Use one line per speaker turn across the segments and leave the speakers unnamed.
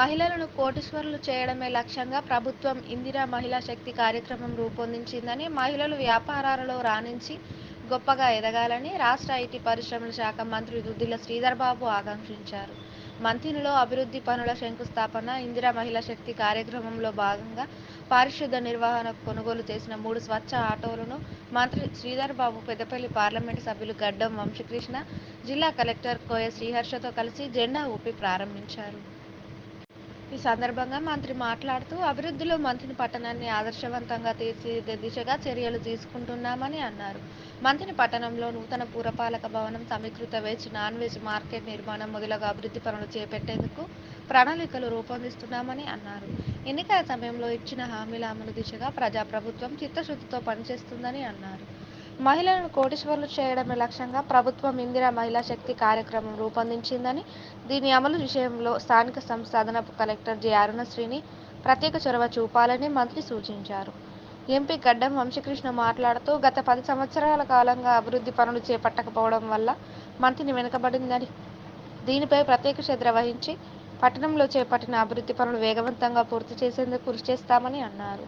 మహిళలను కోటీశ్వరులు చేయడమే లక్ష్యంగా ప్రభుత్వం ఇందిరా మహిళా శక్తి కార్యక్రమం రూపొందించిందని మహిళలు వ్యాపారాలలో రాణించి గొప్పగా ఎదగాలని రాష్ట్ర ఐటీ పరిశ్రమల శాఖ మంత్రి దుద్దిల శ్రీధర్బాబు ఆకాంక్షించారు. మంతినిలో అభివృద్ధి పనుల శంకుస్థాపన ఇందిరా మహిళా శక్తి కార్యక్రమంలో భాగంగా పారిశుద్ధ నిర్వహణకు కొనుగోలు చేసిన మూడు స్వచ్ఛ ఆటోలను మంత్రి శ్రీధర్ బాబు పెద్దపల్లి పార్లమెంటు సభ్యులు గడ్డం వంశీకృష్ణ జిల్లా కలెక్టర్ కోయ శ్రీహర్షతో కలిసి జెండా ఊపి ప్రారంభించారు. ఈ సందర్భంగా మంత్రి మాట్లాడుతూ అభివృద్ధిలో మంత్రిని పట్టణాన్ని ఆదర్శవంతంగా తీర్చిదిద్దే దిశగా చర్యలు తీసుకుంటున్నామని అన్నారు. మంత్రిని పట్టణంలో నూతన పురపాలక భవనం సమీకృత వెజ్ నాన్ వెజ్ మార్కెట్ నిర్మాణం మొదలగు అభివృద్ధి పనులు చేపట్టేందుకు ప్రణాళికలు రూపొందిస్తున్నామని అన్నారు. ఎన్నికల సమయంలో ఇచ్చిన హామీల అమలు దిశగా ప్రజాప్రభుత్వం చిత్తశుద్ధితో పనిచేస్తుందని అన్నారు. మహిళలను కోటీశ్వరులు చేయడమే లక్ష్యంగా ప్రభుత్వం ఇందిరా మహిళా శక్తి కార్యక్రమం రూపొందించిందని దీని అమలు విషయంలో స్థానిక సంస్థ అదనపు కలెక్టర్ జె అరుణశ్రీని ప్రత్యేక చొరవ చూపాలని మంత్రి సూచించారు. ఎంపీ గడ్డం వంశకృష్ణ మాట్లాడుతూ గత పది సంవత్సరాల కాలంగా అభివృద్ధి పనులు చేపట్టకపోవడం వల్ల మంత్రిని వెనుకబడిందని దీనిపై ప్రత్యేక శ్రద్ధ వహించి పట్టణంలో చేపట్టిన అభివృద్ధి పనులు వేగవంతంగా పూర్తి చేసేందుకు కృషి చేస్తామని అన్నారు.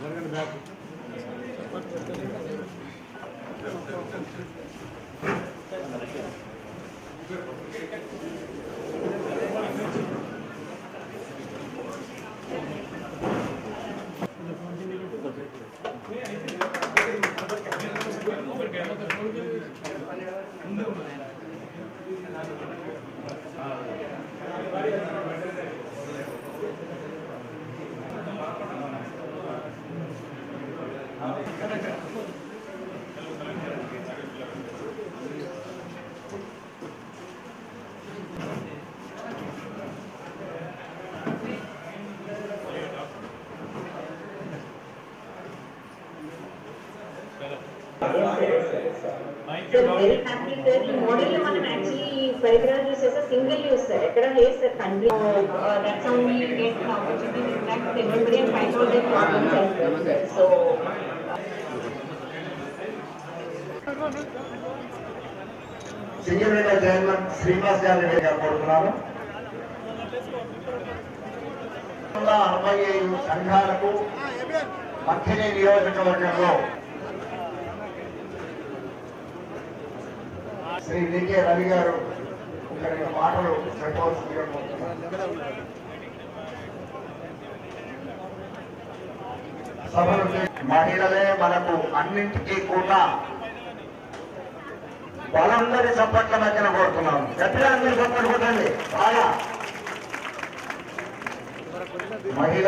సార్ వెరీ మోడల్ మనం యాక్చువల్లీ పరికరాలు చూసేసి సింగిల్ యూస్ సార్ ఎక్కడ లేదు sir country that's how get opportunity impact everybody and find out the problems so
Singareni chairman Srinivas గారిని గారు కోరుతున్నాను అరవై ఐదు సంఘాలకు మధ్యనే నియోజకవర్గంలో శ్రీ వికే రవి గారు ఇక్కడ మాటలు చెప్పవలసిందిగా సభలు మహిళలే మనకు అన్నింటికీ కూడా వాళ్ళందరి చప్పట్ల మధ్యన కోరుతున్నాం గట్టిగా అందరి చప్పట్లు కొట్టండి. బాగా. మహిళ